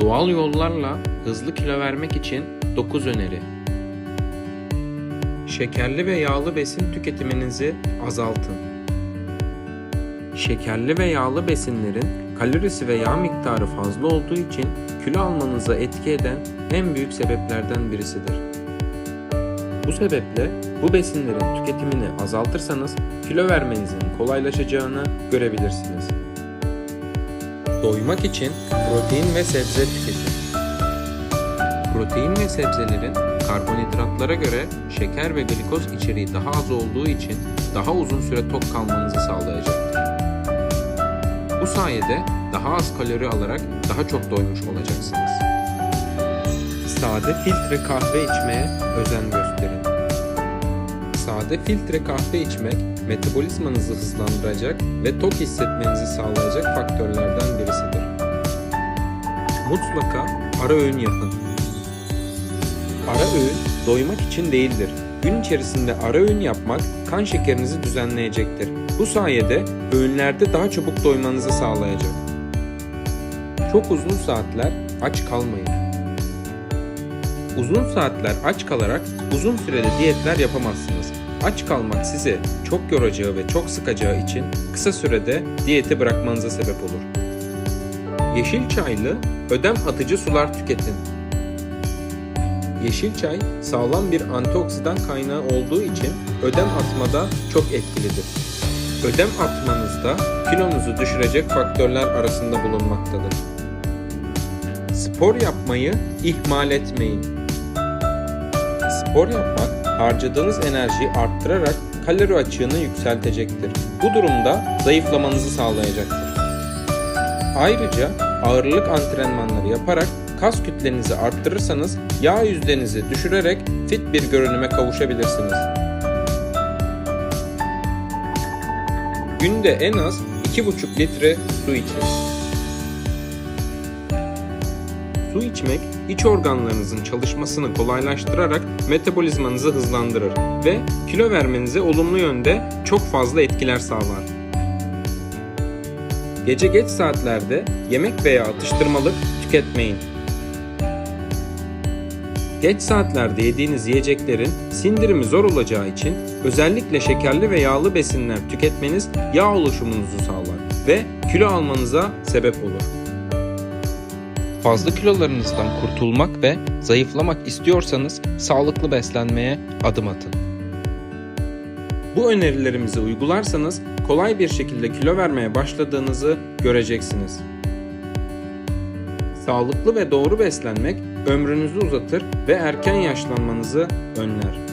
Doğal yollarla hızlı kilo vermek için 9 öneri. Şekerli ve yağlı besin tüketiminizi azaltın. Şekerli ve yağlı besinlerin kalorisi ve yağ miktarı fazla olduğu için kilo almanıza etki eden en büyük sebeplerden birisidir. Bu sebeple bu besinlerin tüketimini azaltırsanız kilo vermenizin kolaylaşacağını görebilirsiniz. Doymak için protein ve sebze tüketin. Protein ve sebzelerin karbonhidratlara göre şeker ve glikoz içeriği daha az olduğu için daha uzun süre tok kalmanızı sağlayacaktır. Bu sayede daha az kalori alarak daha çok doymuş olacaksınız. Sade filtre kahve içmeye özen gösterin. Sade filtre kahve içmek metabolizmanızı hızlandıracak ve tok hissetmenizi sağlayacak faktörlerden birisidir. Mutlaka ara öğün yapın. Ara öğün doymak için değildir. Gün içerisinde ara öğün yapmak kan şekerinizi düzenleyecektir. Bu sayede öğünlerde daha çabuk doymanızı sağlayacak. Çok uzun saatler aç kalmayın. Uzun saatler aç kalarak uzun süreli diyetler yapamazsınız. Aç kalmak sizi çok yoracağı ve çok sıkacağı için kısa sürede diyeti bırakmanıza sebep olur. Yeşil çaylı ödem atıcı sular tüketin. Yeşil çay sağlam bir antioksidan kaynağı olduğu için ödem atmada çok etkilidir. Ödem atmanızda kilonuzu düşürecek faktörler arasında bulunmaktadır. Spor yapmayı ihmal etmeyin. Spor yapmak harcadığınız enerjiyi arttırarak kalori açığını yükseltecektir. Bu durumda zayıflamanızı sağlayacaktır. Ayrıca ağırlık antrenmanları yaparak kas kütlenizi arttırırsanız yağ yüzdenizi düşürerek fit bir görünüme kavuşabilirsiniz. Günde en az 2,5 litre su için. Su içmek iç organlarınızın çalışmasını kolaylaştırarak metabolizmanızı hızlandırır ve kilo vermenize olumlu yönde çok fazla etkiler sağlar. Gece geç saatlerde yemek veya atıştırmalık tüketmeyin. Geç saatlerde yediğiniz yiyeceklerin sindirimi zor olacağı için özellikle şekerli ve yağlı besinler tüketmeniz yağ oluşumunuzu sağlar ve kilo almanıza sebep olur. Fazla kilolarınızdan kurtulmak ve zayıflamak istiyorsanız sağlıklı beslenmeye adım atın. Bu önerilerimizi uygularsanız kolay bir şekilde kilo vermeye başladığınızı göreceksiniz. Sağlıklı ve doğru beslenmek ömrünüzü uzatır ve erken yaşlanmanızı önler.